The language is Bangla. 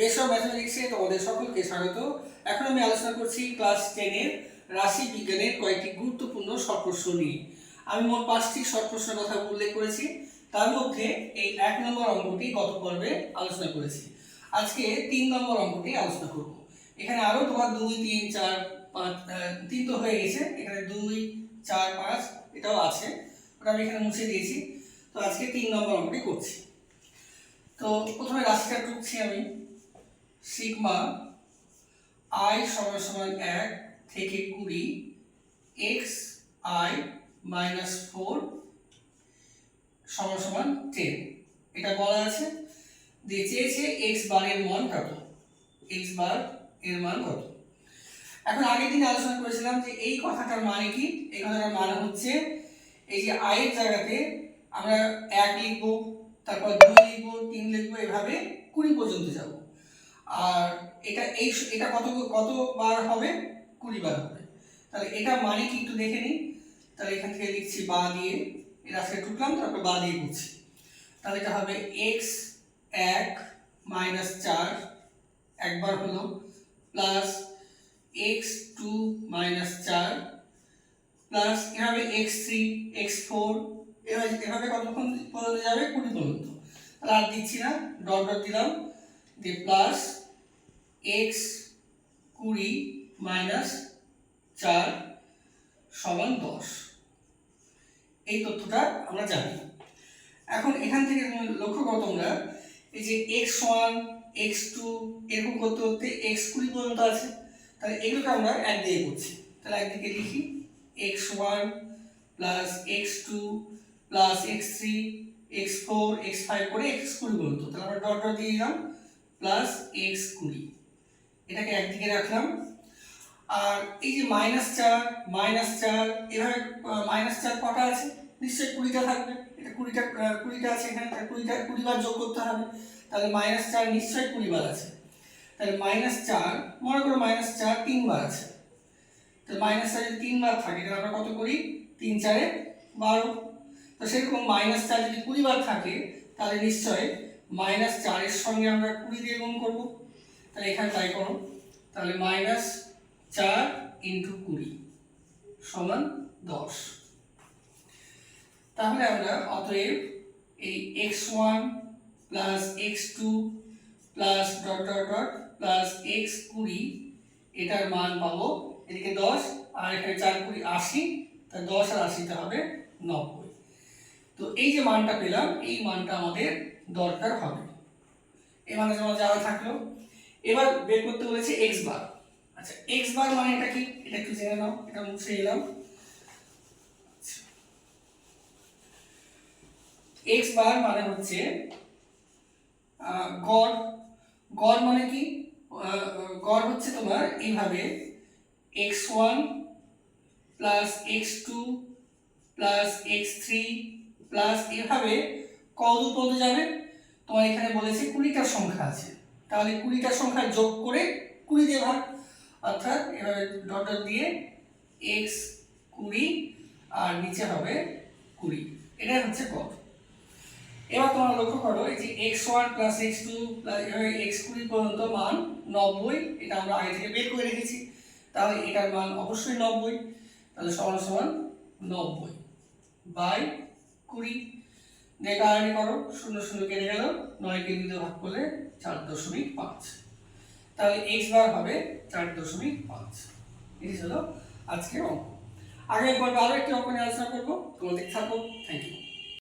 বেশ অফ ম্যাথমেটিক্সে তোমাদের সকলকে স্বাগত। এখন আমি আলোচনা করছি ক্লাস টেনের রাশি বিজ্ঞানের কয়েকটি গুরুত্বপূর্ণ শর্ট নিয়ে। আমি মোট পাঁচটি শর্ট কথা উল্লেখ করেছি। তার মধ্যে এই এক নম্বর অঙ্কটি গত পর্বে আলোচনা করেছি। আজকে তিন নম্বর অঙ্কটি আলোচনা করব। এখানে আরও তোমার দুই, তিন, চার, পাঁচ তিন তো হয়ে গেছে। এখানে দুই, চার, পাঁচ এটাও আছে। ওটা আমি এখানে মুছে দিয়েছি। তো আজকে তিন নম্বর অঙ্কটি করছি। তো প্রথমে রাশিটা টুকছি আমি। সিগমা আই সমান সমান এক থেকে কুড়ি এক্স আই মাইনাস ফোর সমান সমান টেন এটা বলা আছে দিয়ে চেয়েছে এক্স বারের মান কত? এক্স বার এর মান কত? এখন আগের দিন আলোচনা করেছিলাম যে এই কথাটার মানে কি? এই কথাটার মানে হচ্ছে এই যে আয়ের জায়গাতে আমরা এক লিখব, তারপর দুই লিখব, তিন লিখব, এভাবে কুড়ি পর্যন্ত যাব। আর এটা এই এটা কত, কতবার হবে? কুড়ি বার হবে। তাহলে এটা মানে কি? একটু দেখে নিই। তাহলে এখান থেকে লিখছি বা দিয়ে। এর আজকে টুকলাম, তারপর বা দিয়ে করছি। তাহলে এটা হবে এক্স এক মাইনাস চার, একবার হলো প্লাস এক্স টু মাইনাস চার প্লাস এভাবে এক্স থ্রি এক্স ফোর এভাবে এভাবে কতক্ষণ পর্যন্ত যাবে? কুড়ি পর্যন্ত। তাহলে আর দিচ্ছি না, ডট ডট দিলাম। দিয়ে প্লাস এক্স কুড়ি মাইনাস চার সমান দশ। এই তথ্যটা আমরা জানি। এখন এখান থেকে লক্ষ্য করো তোমরা, এই যে এক্স ওয়ান এক্স টু এরকম করতে করতে এক্স কুড়ি পর্যন্ত আছে। তাহলে এগুলোকে আমরা এক দিয়ে করছি। তাহলে একদিকে লিখি, x one plus x two plus x three, x four, x five করে এক্স কুড়ি পর্যন্ত। তাহলে আমরা ডট ডট দিয়ে দিলাম, প্লাস এক্স কুড়ি। এটাকে একদিকে রাখলাম। আর এই যে মাইনাস চার মাইনাস চার, এভাবে মাইনাস চার কটা আছে? নিশ্চয়ই কুড়িটা থাকবে। এটা কুড়িটা কুড়িটা আছে এখানে কুড়িটা কুড়ি বার যোগ করতে হবে। তাহলে মাইনাস চার নিশ্চয়ই কুড়ি বার আছে। তাহলে মাইনাস চার, মনে করো মাইনাস চার তিনবার আছে। তাহলে মাইনাস চার যদি তিনবার থাকে, তাহলে আমরা কত করি? তিন চারে বারো। তো সেরকম মাইনাস চার যদি কুড়ি বার থাকে, তাহলে নিশ্চয়ই মাইনাস চারের সঙ্গে আমরা কুড়ি দিয়ে গুণ করব। তাহলে এখানে তাই করো। তাহলে মাইনাস চার ইন্টু কুড়ি সমান দশ। তাহলে আমরা অতএব এই x one plus x two plus dot dot dot plus x কুড়ি এটার মান পাবো এদিকে দশ আর এখানে চার কুড়ি আশি তা দশ আর আশিতে হবে নব্বই। তো এই যে মানটা পেলাম, এই মানটা আমাদের দরকার হবে। এই মানে যেমন যাওয়া থাকল? এবার বের করতে বলেছে এক্স বার আচ্ছা এক্স বার মানে এটা কি? এটা একটু জেনে নাও, এটা মুছে এলাম। এক্স বার মানে হচ্ছে গড়। গড় মানে কি? গড় হচ্ছে তোমার এইভাবে x one plus x two plus x three plus এভাবে কত পর্যন্ত যাবে? তোমার এখানে বলেছে কুড়িটা সংখ্যা আছে। তাহলে কুড়িটা সংখ্যা যোগ করে কুড়ি দিয়ে ভাগ, অর্থাৎ এভাবে ডট দিয়ে এক্স কুড়ি আর নিচে হবে কুড়ি। এটাই হচ্ছে গড় এবার তোমরা লক্ষ্য করো, এই যে x one plus x two plus এভাবে এক্স কুড়ি পর্যন্ত মান নব্বই, এটা আমরা আগে থেকে বের করে রেখেছি। তাহলে এটার মান অবশ্যই নব্বই, তাহলে সমান সমান নব্বই বাই কুড়ি। দিয়ে করো, শূন্য শূন্য কেটে গেল নয়কে দিয়ে ভাগ করলে চার দশমিক পাঁচ। তাহলে এক্স বার হবে চার দশমিক পাঁচ। এই হলো আজকের অঙ্ক। আগামী পর্বে আরও একটি অঙ্ক নিয়ে আলোচনা করব। তোমাদের থাকো থ্যাংক ইউ